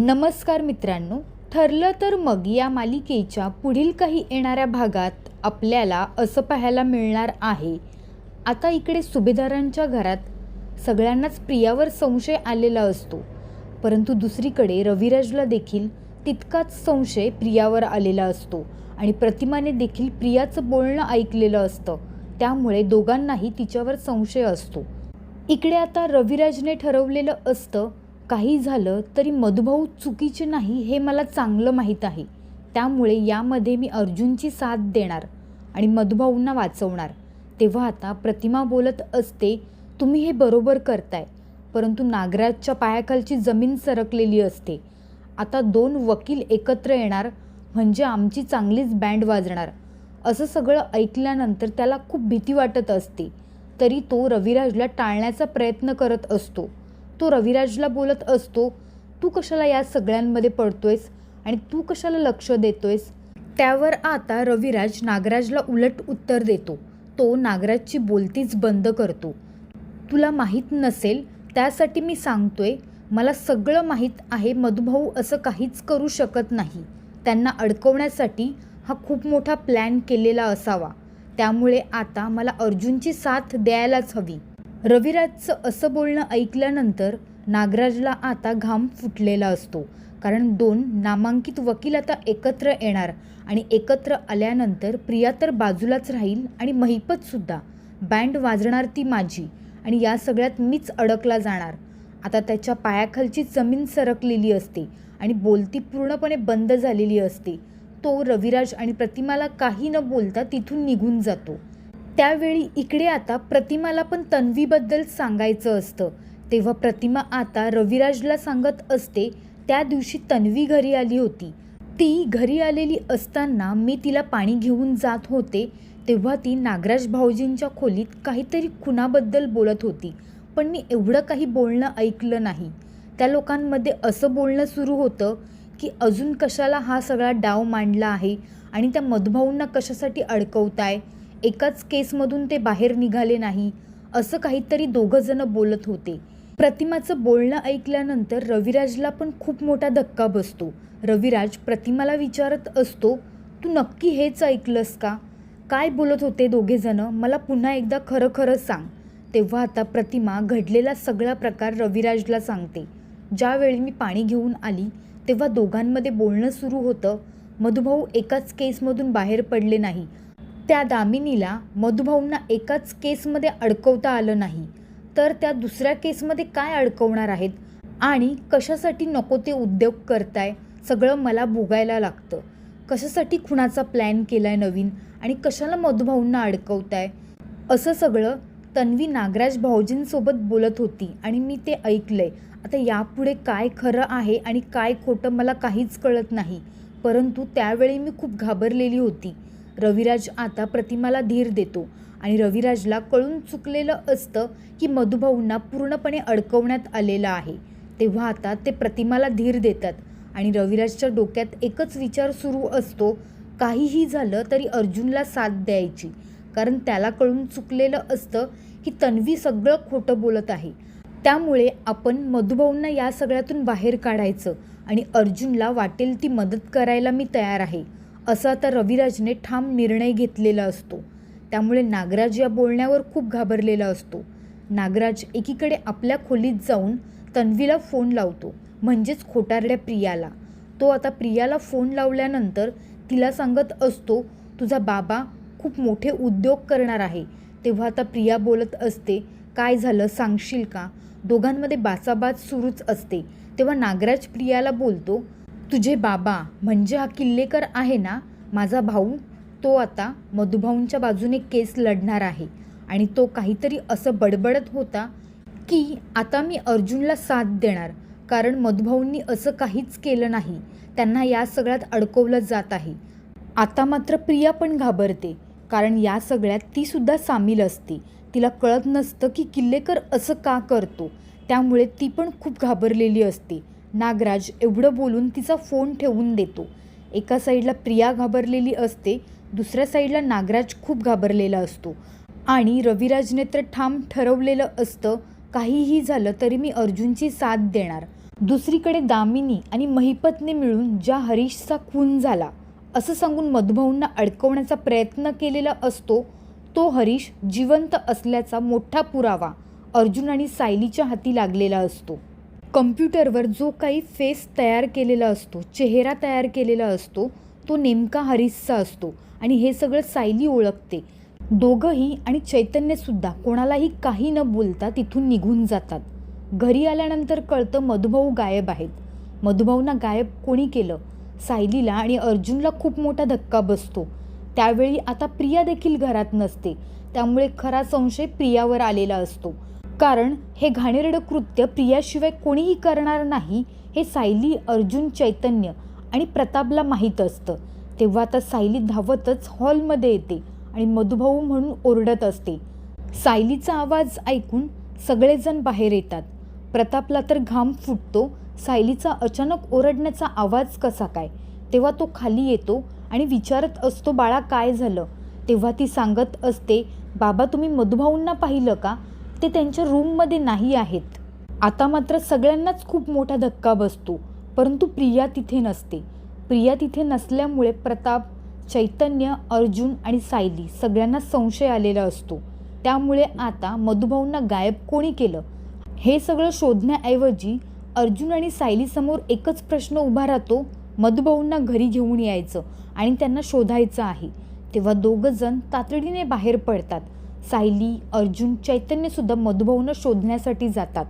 नमस्कार मित्रांनो ठरलं तर मग या मालिकेच्या पुढील काही येणाऱ्या भागात आपल्याला असं पाहायला मिळणार आहे. आता इकडे सुभेदारांच्या घरात सगळ्यांनाच प्रियावर संशय आलेला असतो. परंतु दुसरीकडे रविराजला देखील तितकाच संशय प्रियावर आलेला असतो आणि प्रतिमाने देखील प्रियाचं बोलणं ऐकलेलं असतं. त्यामुळे दोघांनाही तिच्यावर संशय असतो. इकडे आता रविराजने ठरवलेलं असतं काही झालं तरी मधुभाऊ चुकीचे नाही हे मला चांगलं माहीत आहे. त्यामुळे यामध्ये मी अर्जुनची साथ देणार आणि मधुभाऊंना वाचवणार. तेव्हा आता प्रतिमा बोलत असते तुम्ही हे बरोबर करताय. परंतु नागराजच्या पायाखालची जमीन सरकलेली असते. आता दोन वकील एकत्र येणार म्हणजे आमची चांगलीच बँड वाजणार. असं सगळं ऐकल्यानंतर त्याला खूप भीती वाटत असते. तरी तो रविराजला टाळण्याचा प्रयत्न करत असतो. तो रविराजला बोलत असतो तू कशाला या सगळ्यांमध्ये पडतोयस आणि तू कशाला लक्ष देतोयस? त्यावर आता रविराज नागराजला उलट उत्तर देतो. तो नागराजची बोलतीच बंद करतो. तुला माहीत नसेल त्यासाठी मी सांगतोय मला सगळं माहीत आहे मधुभाऊ असं काहीच करू शकत नाही. त्यांना अडकवण्यासाठी हा खूप मोठा प्लॅन केलेला असावा. त्यामुळे आता मला अर्जुनची साथ द्यायलाच हवी. रविराजचं असं बोलणं ऐकल्यानंतर नागराजला आता घाम फुटलेला असतो. कारण दोन नामांकित वकील आता एकत्र येणार आणि एकत्र आल्यानंतर प्रिया तर बाजूलाच राहील आणि महिपतसुद्धा बँड वाजणार ती माझी आणि या सगळ्यात मीच अडकला जाणार. आता त्याच्या पायाखालची जमीन सरकलेली असते आणि बोलती पूर्णपणे बंद झालेली असते. तो रविराज आणि प्रतिमाला काही न बोलता तिथून निघून जातो. त्यावेळी इकडे आता प्रतिमाला पण तन्वीबद्दल सांगायचं असतं. तेव्हा प्रतिमा आता रविराजला सांगत असते त्या दिवशी तन्वी घरी आली होती. ती घरी आलेली असताना मी तिला पाणी घेऊन जात होते तेव्हा ती नागराज भाऊजींच्या खोलीत काहीतरी खुनाबद्दल बोलत होती. पण मी एवढं काही बोलणं ऐकलं नाही. त्या लोकांमध्ये असं बोलणं सुरू होतं की अजून कशाला हा सगळा डाव मांडला आहे आणि त्या मधुभाऊंना कशासाठी अडकवताय? एकाच केसमधून ते बाहेर निघाले नाही असं काहीतरी दोघंजणं बोलत होते. प्रतिमाचं बोलणं ऐकल्यानंतर रविराजला पण खूप मोठा धक्का बसतो. रविराज प्रतिमाला विचारत असतो तू नक्की हेच ऐकलंस का? काय बोलत होते दोघेजणं मला पुन्हा एकदा खरं खरं सांग. तेव्हा आता प्रतिमा घडलेला सगळा प्रकार रविराजला सांगते. ज्यावेळी मी पाणी घेऊन आली तेव्हा दोघांमध्ये बोलणं सुरू होतं. मधुभाऊ एकाच केसमधून बाहेर पडले नाही. त्या दामिनीला मधुभाऊंना एकाच केसमध्ये अडकवता आलं नाही. तर त्या दुसऱ्या केसमध्ये काय अडकवणार आहेत? आणि कशासाठी नको ते उद्योग करताय? सगळं मला भोगायला लागतं. कशासाठी खुणाचा प्लॅन केला आहे नवीन? आणि कशाला मधुभाऊंना अडकवताय? असं सगळं तन्वी नागराज भाऊजींसोबत बोलत होती आणि मी ते ऐकलंय. आता यापुढे काय खरं आहे आणि काय खोटं मला काहीच कळत नाही. परंतु त्यावेळी मी खूप घाबरलेली होती. रविराज आता प्रतिमाला धीर देतो आणि रविराजला कळून चुकलेलं असतं की मधुभाऊंना पूर्णपणे अडकवण्यात आलेलं आहे. तेव्हा आता ते प्रतिमाला धीर देतात आणि रविराजच्या डोक्यात एकच विचार सुरू असतो काहीही झालं तरी अर्जुनला साथ द्यायची. कारण त्याला कळून चुकलेलं असतं की तन्वी सगळं खोटं बोलत आहे. त्यामुळे आपण मधुभाऊंना या सगळ्यातून बाहेर काढायचं आणि अर्जुनला वाटेल ती मदत करायला मी तयार आहे. असा आता रविराजने ठाम निर्णय घेतलेला असतो. त्यामुळे नागराज या बोलण्यावर खूप घाबरलेला असतो. नागराज एकीकडे आपल्या खोलीत जाऊन तन्वीला फोन लावतो म्हणजेच खोटारड्या प्रियाला. तो आता प्रियाला फोन लावल्यानंतर तिला सांगत असतो तुझा बाबा खूप मोठे उद्योग करणार आहे. तेव्हा आता प्रिया बोलत असते काय झालं सांगशील का? दोघांमध्ये बाचाबाच सुरूच असते. तेव्हा नागराज प्रियाला बोलतो तुझे बाबा म्हणजे हा किल्लेकर आहे ना? माझा भाऊ तो आता मधुभाऊंच्या बाजूने केस लढणार आहे. आणि तो काहीतरी असं बडबडत होता की आता मी अर्जुनला साथ देणार. कारण मधुभाऊंनी असं काहीच केलं नाही. त्यांना या सगळ्यात अडकवलं जात आहे. आता मात्र प्रिया पण घाबरते. कारण या सगळ्यात तीसुद्धा सामील असते. तिला कळत नसतं की किल्लेकर असं का करतो. त्यामुळे ती पण खूप घाबरलेली असते. नागराज एवढं बोलून तिचा फोन ठेवून देतो. एका साईडला प्रिया घाबरलेली असते दुसऱ्या साईडला नागराज खूप घाबरलेला असतो. आणि रविराजने तर ठाम ठरवलेलं असतं काहीही झालं तरी मी अर्जुनची साथ देणार. दुसरीकडे दामिनी आणि महिपतने मिळून ज्या हरीशचा खून झाला असं सांगून मधुभाऊंना अडकवण्याचा प्रयत्न केलेला असतो तो हरीश जिवंत असल्याचा मोठा पुरावा अर्जुन आणि सायलीच्या हाती लागलेला असतो. कम्प्युटरवर जो काही फेस तयार केलेला असतो चेहरा तयार केलेला असतो तो नेमका हरीसचा असतो आणि हे सगळं सायली ओळखते. दोघंही आणि चैतन्यसुद्धा कोणालाही काही न बोलता तिथून निघून जातात. घरी आल्यानंतर कळतं मधुभाऊ गायब आहेत. मधुभाऊंना गायब कोणी केलं? सायलीला आणि अर्जुनला खूप मोठा धक्का बसतो. त्यावेळी आता प्रिया देखील घरात नसते. त्यामुळे खरा संशय प्रियावर आलेला असतो. कारण हे घाणेरडं कृत्य प्रियाशिवाय कोणीही करणार नाही हे सायली अर्जुन चैतन्य आणि प्रतापला माहीत असतं. तेव्हा आता सायली धावतच हॉलमध्ये येते आणि मधुभाऊ म्हणून ओरडत असते. सायलीचा आवाज ऐकून सगळेजण बाहेर येतात. प्रतापला तर घाम फुटतो. सायलीचा अचानक ओरडण्याचा आवाज कसा काय? तेव्हा तो खाली येतो आणि विचारत असतो बाळा काय झालं? तेव्हा ती सांगत असते बाबा तुम्ही मधुभाऊंना पाहिलं का? ते त्यांच्या रूममध्ये नाही आहेत. आता मात्र सगळ्यांनाच खूप मोठा धक्का बसतो. परंतु प्रिया तिथे नसते. प्रिया तिथे नसल्यामुळे प्रताप चैतन्य अर्जुन आणि सायली सगळ्यांना संशय आलेला असतो. त्यामुळे आता मधुभाऊंना गायब कोणी केलं? हे सगळं शोधण्याऐवजी अर्जुन आणि सायलीसमोर एकच प्रश्न उभा राहतो मधुभाऊंना घरी घेऊन यायचं आणि त्यांना शोधायचं आहे. तेव्हा दोघंजण तातडीने बाहेर पडतात. सायली अर्जुन चैतन्यसुद्धा मधुभवनं शोधण्यासाठी जातात.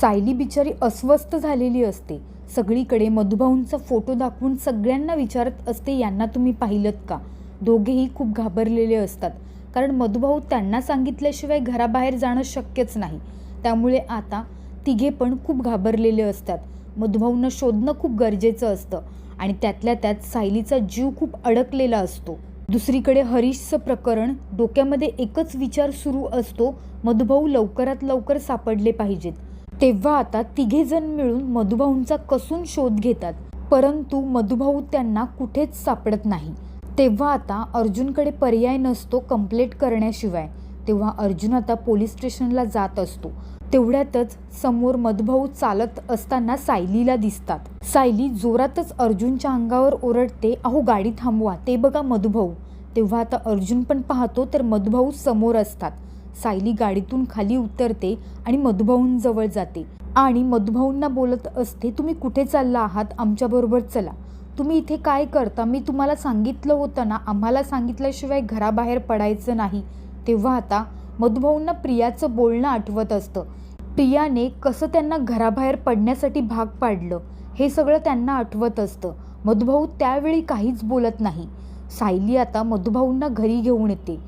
सायली बिचारी अस्वस्थ झालेली असते. सगळीकडे मधुभाऊंचा फोटो दाखवून सगळ्यांना विचारत असते यांना तुम्ही पाहिलत का? दोघेही खूप घाबरलेले असतात. कारण मधुभाऊ त्यांना सांगितल्याशिवाय घराबाहेर जाणं शक्यच नाही. त्यामुळे आता तिघे पण खूप घाबरलेले असतात. मधुभाऊंना शोधणं खूप गरजेचं असतं आणि त्यातल्या त्यात सायलीचा जीव खूप अडकलेला असतो. दुसरीकडे हरीशचं प्रकरण डोक्यामध्ये एकच विचार सुरू असतो मधुभाऊ लवकरात लवकर सापडले पाहिजेत. तेव्हा आता तिघे जण मिळून मधुभाऊंचा कसून शोध घेतात. परंतु मधुभाऊ त्यांना कुठेच सापडत नाही. तेव्हा आता अर्जुनकडे पर्याय नसतो कंप्लेट करण्याशिवाय. तेव्हा अर्जुन आता पोलीस स्टेशनला जात असतो. तेवढ्यातच समोर मधुभाऊ चालत असताना सायलीला दिसतात. सायली जोरातच अर्जुनच्या अंगावर ओरडते अहो गाडी थांबवा. ते बघा मधभाऊ. तेव्हा आता अर्जुन पण पाहतो तर मधभाऊ समोर असतात. सायली गाडीतून खाली उतरते आणि मधुभाऊंजवळ जाते. आणि मधुभाऊंना बोलत असते तुम्ही कुठे चालला आहात? आमच्याबरोबर चला. तुम्ही इथे काय करता? मी तुम्हाला सांगितलं होतं ना आम्हाला सांगितल्याशिवाय घराबाहेर पडायचं नाही. तेव्हा आता मधुभाऊंना प्रियाचं बोलणं आठवत असतं. प्रियाने कसं त्यांना घराबाहेर पडण्यासाठी भाग पाडलं हे सगळं त्यांना आठवत असतं. मधुभाऊ त्यावेळी काहीच बोलत नाही. सायली आता मधुभाऊंना घरी घेऊन येते.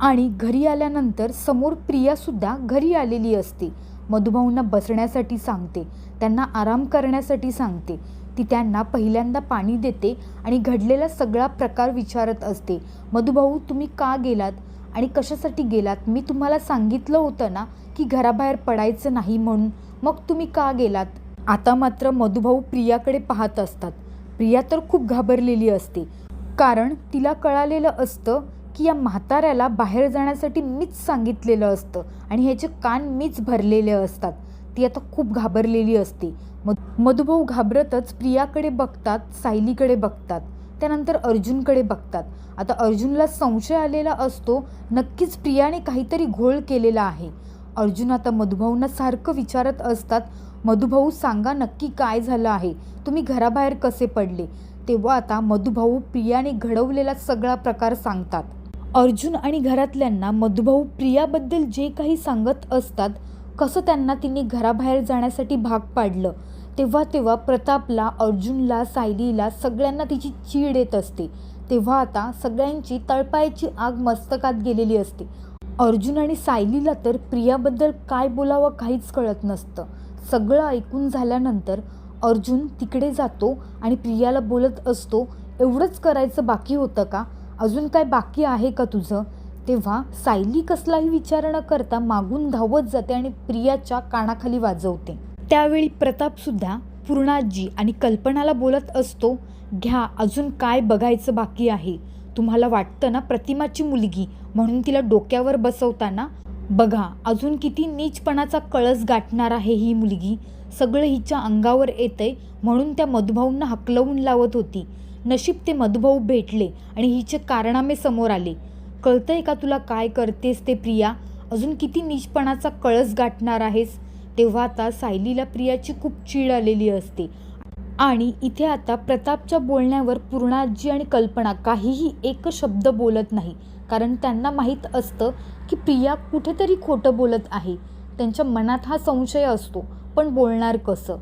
आणि घरी आल्यानंतर समोर प्रियासुद्धा घरी आलेली असते. मधुभाऊंना बसण्यासाठी सांगते त्यांना आराम करण्यासाठी सांगते. ती त्यांना पहिल्यांदा पाणी देते आणि घडलेला सगळा प्रकार विचारत असते. मधुभाऊ तुम्ही का गेलात? आणि कशासाठी गेलात? मी तुम्हाला सांगितलं होतं ना की घराबाहेर पडायचं नाही म्हणून. मग तुम्ही का गेलात? आता मात्र मधुभाऊ प्रियाकडे पाहत असतात. प्रिया तर खूप घाबरलेली असते. कारण तिला कळालेलं असतं की या म्हाताऱ्याला बाहेर जाण्यासाठी मीच सांगितलेलं असतं आणि ह्याचे कान मीच भरलेले असतात. ती आता खूप घाबरलेली असते. मध मधुभाऊ घाबरतच प्रियाकडे बघतात सायलीकडे बघतात. त्यानंतर अर्जुनकडे बघतात. आता अर्जुनला संशय आलेला असतो नक्कीच प्रियाने काहीतरी घोळ केलेला आहे. अर्जुन आता मधुभाऊंना सारखं विचारत असतात मधुभाऊ सांगा नक्की काय झालं आहे? तुम्ही घराबाहेर कसे पडले? तेव्हा आता मधुभाऊ प्रियाने घडवलेला सगळा प्रकार सांगतात. अर्जुन आणि घरातल्यांना मधुभाऊ प्रियाबद्दल जे काही सांगत असतात कसं त्यांना तिने घराबाहेर जाण्यासाठी भाग पाडलं तेव्हा तेव्हा प्रतापला अर्जुनला सायलीला सगळ्यांना तिची चीड येत असते. तेव्हा आता सगळ्यांची तळपायाची आग मस्तकात गेलेली असते. अर्जुन आणि सायलीला तर प्रियाबद्दल काय बोलावं काहीच कळत नसतं. सगळं ऐकून झाल्यानंतर अर्जुन तिकडे जातो आणि प्रियाला बोलत असतो एवढंच करायचं बाकी होतं का? अजून काय बाकी आहे का तुझं? तेव्हा सायली कसलाही विचार न करता मागून धावत जाते आणि प्रियाच्या कानाखाली वाजवते. त्यावेळी प्रतापसुद्धा पूर्णाजी आणि कल्पनाला बोलत असतो घ्या अजून काय बघायचं बाकी आहे? तुम्हाला वाटतं ना प्रतिमाची मुलगी म्हणून तिला डोक्यावर बसवताना बघा अजून किती नीचपणाचा कळस गाठणार आहे ही मुलगी. सगळं हिच्या अंगावर येतंय म्हणून त्या मधुभाऊंना हकलवून लावत होती. नशीब ते मधुभाऊ भेटले आणि हिचे कारणामे समोर आले. कळतंय का तुला काय करतेस ते प्रिया? अजून किती नीचपणाचा कळस गाठणार आहेस? तेव्हा आता सायलीला प्रियाची खूप चीड आलेली असते. आणि इथे आता प्रतापच्या बोलण्यावर पूर्णाजी आणि कल्पना काहीही एक शब्द बोलत नाही. कारण त्यांना माहीत असतं की प्रिया कुठेतरी खोटं बोलत आहे. त्यांच्या मनात हा संशय असतो पण बोलणार कसं?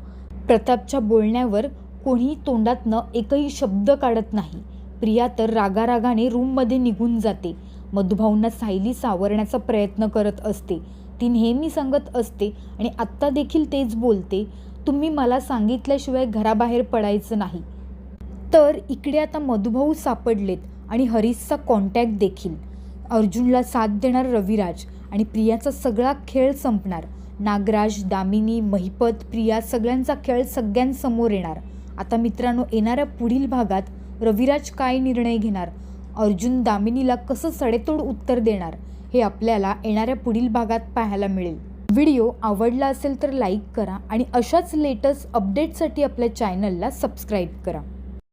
प्रतापच्या बोलण्यावर कोणीही तोंडातनं एकही शब्द काढत नाही. प्रिया तर रागारागाने रूममध्ये निघून जाते. मधुभाऊंना सायली सावरण्याचा प्रयत्न करत असते. ती नेहमी सांगत असते आणि आत्ता देखील तेच बोलते तुम्ही मला सांगितल्याशिवाय घराबाहेर पडायचं नाही. तर इकडे आता मधुभाऊ सापडलेत आणि हरीशचा कॉन्टॅक्ट देखील. अर्जुनला साथ देणार रविराज आणि प्रियाचा सगळा खेळ संपणार. नागराज दामिनी महिपत प्रिया सगळ्यांचा खेळ सगळ्यांसमोर येणार. आता मित्रांनो येणाऱ्या पुढील भागात रविराज काय निर्णय घेणार? अर्जुन दामिनीला कसं सडेतोड उत्तर देणार? हे आपल्याला येणाऱ्या पुढील भागात पाहायला मिळेल. व्हिडिओ आवडला असेल तर लाईक करा आणि अशाच लेटेस्ट अपडेटसाठी आपल्या चॅनलला सबस्क्राईब करा.